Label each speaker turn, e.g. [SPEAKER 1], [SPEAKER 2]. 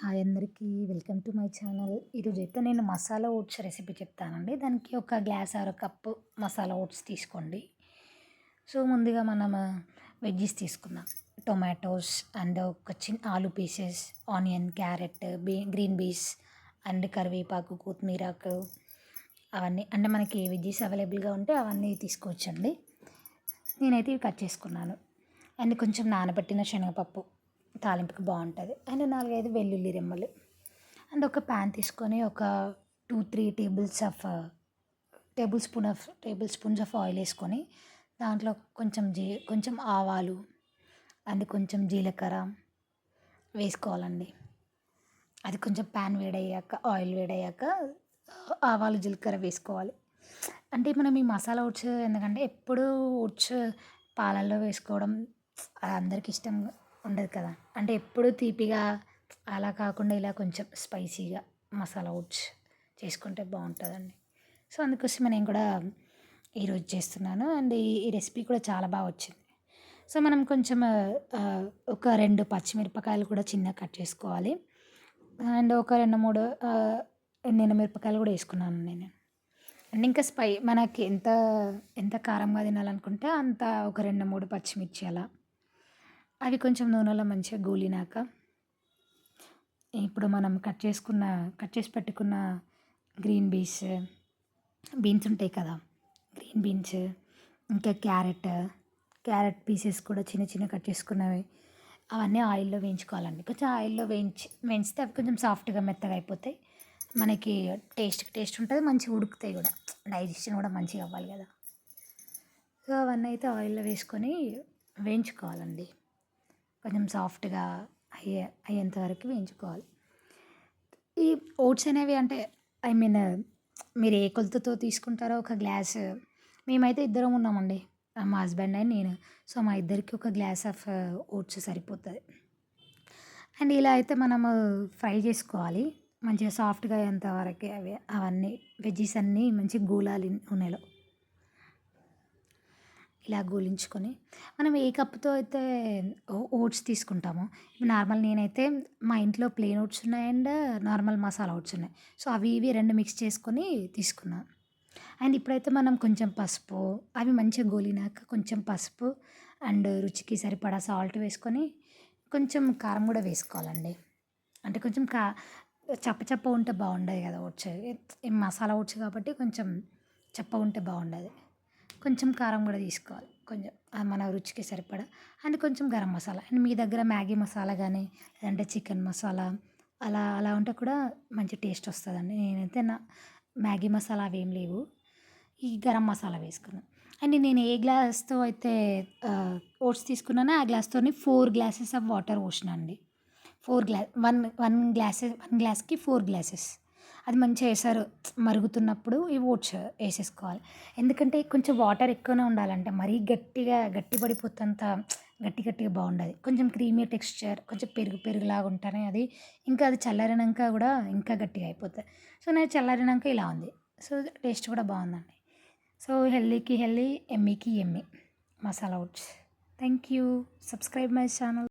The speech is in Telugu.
[SPEAKER 1] హాయ్ అందరికీ. Welcome to my channel. ఈరోజు అయితే నేను మసాలా ఓట్స్ రెసిపీ చెప్తానండి. దానికి ఒక గ్లాస్ ఆరు కప్పు మసాలా ఓట్స్ తీసుకోండి. సో ముందుగా మనం వెజ్జీస్ తీసుకుందాం. టొమాటోస్ అండ్ ఒక చిన్న ఆలు పీసెస్ ఆనియన్ క్యారెట్ బీ గ్రీన్ బీన్స్ అండ్ కరివేపాకు కొత్తిమీరాకు అవన్నీ. అంటే మనకి ఏ వెజ్జీస్ అవైలబుల్గా ఉంటే అవన్నీ తీసుకోవచ్చండి. నేనైతే ఇవి కట్ చేసుకున్నాను. అండ్ కొంచెం నానబెట్టిన శనగపప్పు. తాలింపుకి బాగుంటుంది. అండ్ నాలుగైదు వెల్లుల్లి రెమ్మలు. అండ్ ఒక ప్యాన్ తీసుకొని ఒక two three tables of tablespoon of tablespoons of oil వేసుకొని దాంట్లో కొంచెం జీ కొంచెం ఆవాలు అండ్ కొంచెం జీలకర్ర వేసుకోవాలండి. అది కొంచెం ప్యాన్ వేడయ్యాక ఆయిల్ వేడయ్యాక ఆవాలు జీలకర్ర వేసుకోవాలి. అంటే మనం ఈ మసాలా ఓట్స్ ఎందుకంటే ఎప్పుడు ఓట్స్ పాలల్లో వేసుకోవడం అది అందరికి ఇష్టం ఉండదు కదా. అంటే ఎప్పుడు తీపిగా అలా కాకుండా ఇలా కొంచెం స్పైసీగా మసాలా ఔట్స్ చేసుకుంటే బాగుంటుందండి. సో అందుకోసం నేను కూడా ఈరోజు చేస్తున్నాను. అండ్ ఈ రెసిపీ కూడా చాలా బాగా వచ్చింది. సో మనం కొంచెం ఒక రెండు పచ్చిమిరపకాయలు కూడా చిన్నగా కట్ చేసుకోవాలి. అండ్ ఒక రెండు మూడు ఎండిన మిరపకాయలు కూడా వేసుకున్నాను నేను. అండ్ ఇంకా స్పై మనకి ఎంత ఎంత కారంగా తినాలనుకుంటే అంత ఒక రెండు మూడు పచ్చిమిర్చి అలా అవి కొంచెం నూనెలో మంచిగా గోలినాక ఇప్పుడు మనం కట్ చేసుకున్న కట్ చేసి పెట్టుకున్న గ్రీన్ బీన్స్ బీన్స్ ఉంటాయి కదా గ్రీన్ బీన్స్ ఇంకా క్యారెట్ క్యారెట్ పీసెస్ కూడా చిన్న చిన్న కట్ చేసుకున్నవి అవన్నీ ఆయిల్లో వేయించుకోవాలండి. కొంచెం ఆయిల్లో వేయించి వేయించితే అవి కొంచెం సాఫ్ట్గా మెత్తగా అయిపోతాయి. మనకి టేస్ట్ టేస్ట్ ఉంటుంది మంచిగా ఉడుకుతాయి కూడా. డైజెషన్ కూడా మంచిగా అవ్వాలి కదా. సో అవన్నీ అయితే ఆయిల్లో వేసుకొని వేయించుకోవాలండి. కొంచెం సాఫ్ట్గా అయ్యే అయ్యేంత వరకు వేయించుకోవాలి. ఈ ఓట్స్ అనేవి అంటే ఐ మీన్ మీరు ఏ కొలతతో తీసుకుంటారో ఒక గ్లాస్ మేమైతే ఇద్దరం ఉన్నామండి. మా హస్బెండ్ అండ్ నేను. సో మా ఇద్దరికి ఒక గ్లాస్ ఆఫ్ ఓట్స్ సరిపోతుంది. అండ్ ఇలా అయితే మనము ఫ్రై చేసుకోవాలి. మంచిగా సాఫ్ట్గా అయ్యేంత వరకు అవి అవన్నీ వెజ్జీస్ అన్నీ మంచి గూలాలి నూనెలో. ఇలా గోలించుకొని మనం ఏ కప్పుతో అయితే ఓట్స్ తీసుకుంటామో నార్మల్ నేనైతే మా ఇంట్లో ప్లెయిన్ ఓట్స్ ఉన్నాయి అండ్ నార్మల్ మసాలా ఓట్స్ ఉన్నాయి. సో అవి ఇవి రెండు మిక్స్ చేసుకొని తీసుకున్నాను అండ్ ఇప్పుడైతే మనం కొంచెం పసుపు అవి మంచిగా గోలినాక కొంచెం పసుపు అండ్ రుచికి సరిపడా సాల్ట్ వేసుకొని కొంచెం కారం కూడా వేసుకోవాలండి. అంటే కొంచెం కా చప్ప చప్ప ఉంటే బాగుండదు కదా ఓట్స్. మసాలా ఓట్స్ కాబట్టి కొంచెం చప్ప ఉంటే బాగుండదు. కొంచెం కారం కూడా తీసుకోవాలి. కొంచెం మన రుచికి సరిపడా. అండ్ కొంచెం గరం మసాలా. అండ్ మీ దగ్గర మ్యాగీ మసాలా కానీ లేదంటే చికెన్ మసాలా అలా అలా ఉంటే కూడా మంచి టేస్ట్ వస్తుందండి. నేనైతే నా మ్యాగీ మసాలా అవి ఏం లేవు. ఈ గరం మసాలా వేసుకున్నాను అండ్ నేను ఏ గ్లాస్తో అయితే ఓట్స్ తీసుకున్నానో ఆ గ్లాస్తో ఫోర్ గ్లాసెస్ ఆఫ్ వాటర్ పోసిన అండి. Four glass one one glasses one గ్లాస్కి ఫోర్ గ్లాసెస్. అది మంచిగా వేసారు మరుగుతున్నప్పుడు ఈ ఓట్స్ వేసేసుకోవాలి. ఎందుకంటే కొంచెం వాటర్ ఎక్కువనే ఉండాలంటే మరీ గట్టిగా గట్టి పడిపోతంత గట్టి గట్టిగా బాగుండదు. కొంచెం క్రీమీ టెక్స్చర్ కొంచెం పెరుగు పెరుగులాగా ఉంటేనే అది ఇంకా అది చల్లారినాక కూడా ఇంకా గట్టిగా అయిపోతుంది సో నేను చల్లారినాక ఇలా ఉంది. సో టేస్ట్ కూడా బాగుందండి. సో హెల్దీకి హెల్దీ ఎమ్మీకి Emmy. Masala oats. Thank you. Subscribe my channel.